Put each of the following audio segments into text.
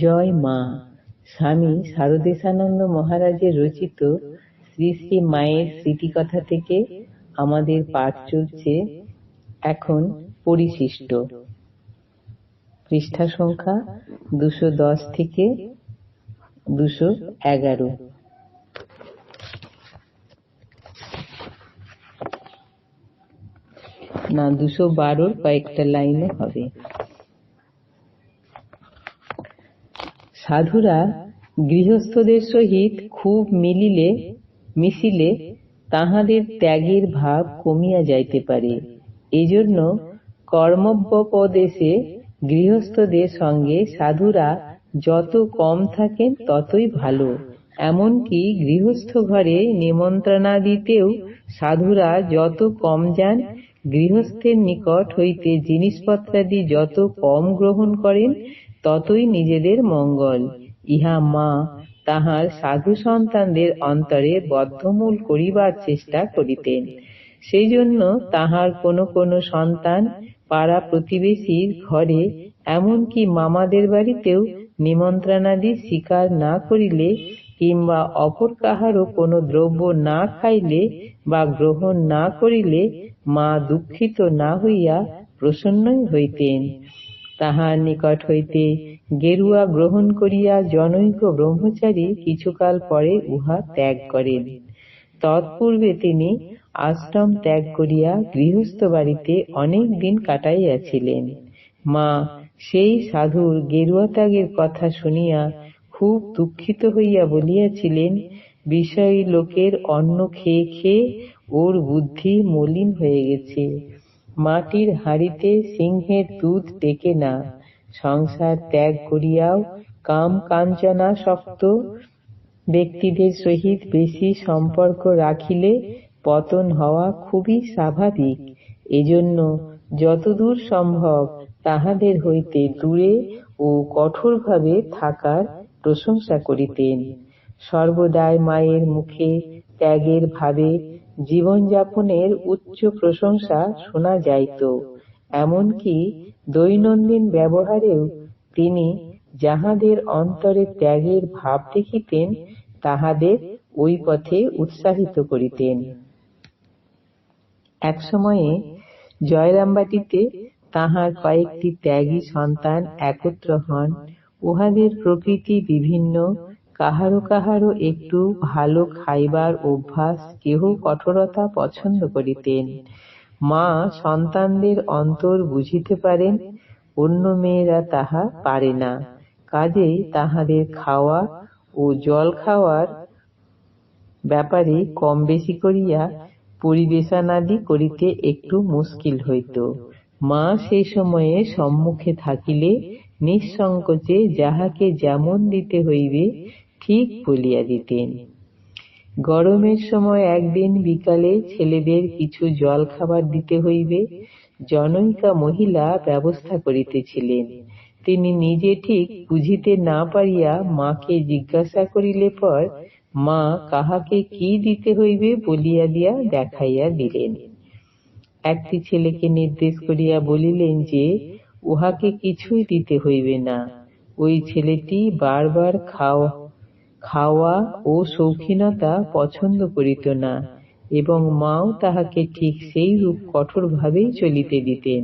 জয় মা। স্বামী শারদেশানন্দ মহারাজের রচিত শ্রী শ্রী মায়ের স্মৃতিকথা থেকে আমাদের পাঠ চলছে, এখন পরিশিষ্ট। পৃষ্ঠা সংখ্যা দুশো দশ থেকে দুশো এগারো। না, দুশো বারোর কয়েকটা লাইনে হবে। সাধুরা গৃহস্থদের সহিত খুব মিলিলে, মিশিলে তাহাদের ত্যাগের ভাব কমিয়া যাইতে পারে। এজন্য কর্মব্যপদেশে গৃহস্থদের সঙ্গে সাধুরা যত কম থাকেন ততই ভালো। এমনকি গৃহস্থ ঘরে নিমন্ত্রণাদিতেও সাধুরা যত কম যান, গৃহস্থের নিকট হইতে জিনিসপত্রাদি যত কম গ্রহণ করেন ততই নিজেদের মঙ্গল। ইহা মা তাহার সাধু সন্তানদের অন্তরে বদ্ধমূল করিবার চেষ্টা করিতেন। সেই জন্য তাহার কোনো কোনো সন্তান পাড়া প্রতিবেশীর ঘরে, এমনকি মামাদের বাড়িতেও নিমন্ত্রণাদি স্বীকার না করিলে কিংবা অপর কাহারও কোনো দ্রব্য না খাইলে বা গ্রহণ না করিলে মা দুঃখিত না হইয়া প্রসন্নই হইতেন। তাহার নিকট হইতে গেরুয়া গ্রহণ করিয়া জনৈক ব্রহ্মচারী কিছুকাল পরে উহা ত্যাগ করেন। তৎপূর্বে তিনি আশ্রম ত্যাগ করিয়া গৃহস্থ বাড়িতে অনেক দিন কাটাইয়াছিলেন। মা, সেই সাধুর গেরুয়া ত্যাগের কথা শুনিয়া খুব দুঃখিত হইয়া বলিয়াছিলেন, বিষয়ী লোকের অন্ন খেয়ে খেয়ে ওর বুদ্ধি মলিন হয়ে গেছে। মাটির হাড়িতে সিংহের দুধ টেকে না। সংসার ত্যাগ করিয়াও কাম কাঞ্চনা শক্ত। ব্যক্তিদের সহিত বেশি সম্পর্ক রাখিলে পতন হওয়া খুবই স্বাভাবিক। এজন্য যতদূর সম্ভব তাহাদের হইতে দূরে ও কঠোরভাবে থাকার প্রশংসা করিতেন। সর্বদাই মায়ের মুখে ত্যাগের ভাবে জীবনযাপনের উচ্চ প্রশংসা শোনা যাইত, এমনকি দৈনন্দিন ব্যবহারেও তিনি যাহাদের অন্তরে ত্যাগের ভাব দেখিতেন, তাহাদের ওই পথে উৎসাহিত করিতেন। একসময়ে জয়রামবাটিতে তাহার কয়েকটি ত্যাগী সন্তান একত্র হন, উহাদের প্রকৃতি বিভিন্ন কাহারো কাহারো একটু ভালো খাইবার অভ্যাস কেহ কঠোরতা পছন্দ করিতেন। মা সন্তানদের অন্তর বুঝিতে পারেন, অন্য মেয়েরা তাহা পারে না। কাজেই তাহাদের খাওয়া ও জল খাওয়ার ব্যাপারে কম বেশি করিয়া পরিবেশনাদি করিতে একটু মুশকিল হইত। মা সে সময়ে সম্মুখে থাকিলে নিঃসংকোচে যাহাকে যেমন দিতে হইবে ঠিক বলিয়া দিতেন। গরমের সময় একদিন বিকালে ছেলেদের কিছু জল খাবার দিতে হইবে, জনৈকা মহিলা ব্যবস্থা করিতেছিলেন। তিনি নিজে ঠিক বুঝিতে না পারিয়া মাকে জিজ্ঞাসা করিলে পর মা কাহাকে কি দিতে হইবে বলিয়া দিয়া দেখাইয়া দিলেন। একটি ছেলেকে নির্দেশ করিয়া বলিলেন যে, উহাকে কিছুই দিতে হইবে না। ওই ছেলেটি বারবার খাওয়া খাওয়া ও শৌখিনতা পছন্দ করিত না, এবং মাও তাহাকে ঠিক সেই রূপ কঠোরভাবেই চলিতে দিতেন।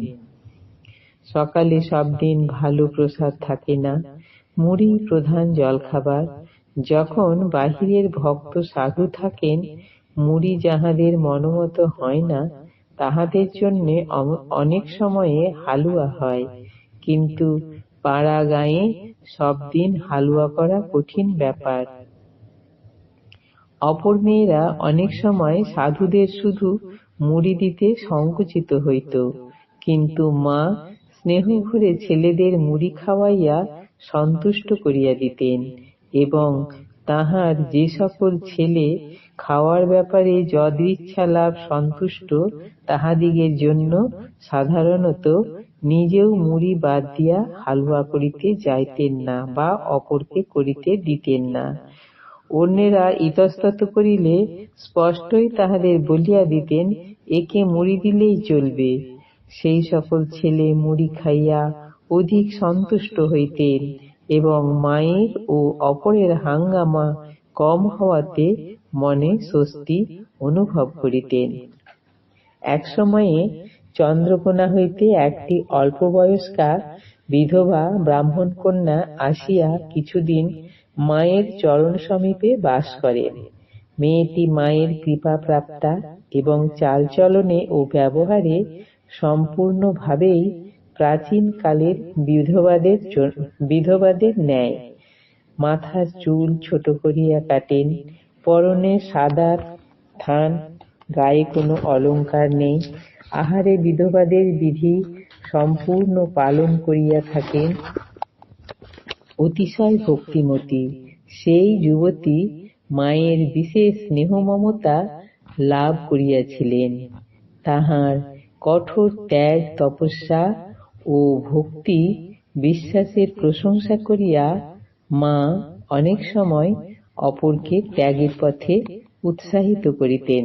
সকালে সব দিন ভালো প্রসাদ থাকে না, মুড়ি প্রধান জলখাবার। যখন বাহিরের ভক্ত সাধু থাকেন, মুড়ি যাহাদের মনোমত হয় না, তাহাদের জন্য অনেক সময়ে হালুয়া হয়। কিন্তু পাড়া গাঁয়ে সব দিন হালুয়া করা কঠিন ব্যাপার। অপর মেয়েরা অনেক সময় সাধুদের শুধু মুড়ি দিতে সংকুচিত হইত। কিন্তু মা স্নেহ ভরে ছেলেদের মুড়ি খাওয়াইয়া সন্তুষ্ট করিয়া দিতেন এবং তাহার যে সকল ছেলে খাওয়ার ব্যাপারে যদৃচ্ছা লাভ সন্তুষ্ট, তাহাদিগের জন্য সাধারণত নিজেও মুড়ি বাদ দিয়া হালুয়া করিতে যাইতেন না বা অপরকে করিতে দিতেন না। অন্যেরা ইতস্তত করিলে স্পষ্টই তাহাদের বলিয়া দিতেন, একে মুড়ি দিলেই চলবে। সেই সকল ছেলে মুড়ি খাইয়া অধিক সন্তুষ্ট হইতেন এবং মায়ের ও অপরের হাঙ্গামা কম হওয়াতে মনে স্বস্তি অনুভব করিতেন। একসময়ে চন্দ্রকোনা হইতে একটি অল্প অল্পবয়স্কা বিধবা ব্রাহ্মণ কন্যা আসিয়া কিছুদিন মায়ের চরণ সমীপে বাস করেন। মেয়েটি মায়ের কৃপা প্রাপ্তা এবং চালচলনে ও ব্যবহারে সম্পূর্ণভাবেই প্রাচীনকালের বিধবাদের বিধবাদের ন্যায়। মাথার চুল ছোট করিয়া কাটেন, পরনে সাদা থান, গায়ে কোনো অলঙ্কার নেই আহারে বিধবাদের বিধি সম্পূর্ণ পালন করিয়া থাকেন। অতিশয় ভক্তিমতী সেই যুবতী মায়ের বিশেষ স্নেহ মমতা লাভ করিয়াছিলেন। তাহার কঠোর ত্যাগ, তপস্যা ও ভক্তি বিশ্বাসের প্রশংসা করিয়া মা অনেক সময় অপরকে ত্যাগের পথে উৎসাহিত করিতেন।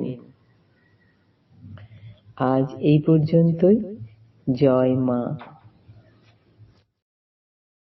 আজ এই পর্যন্তই। জয় মা।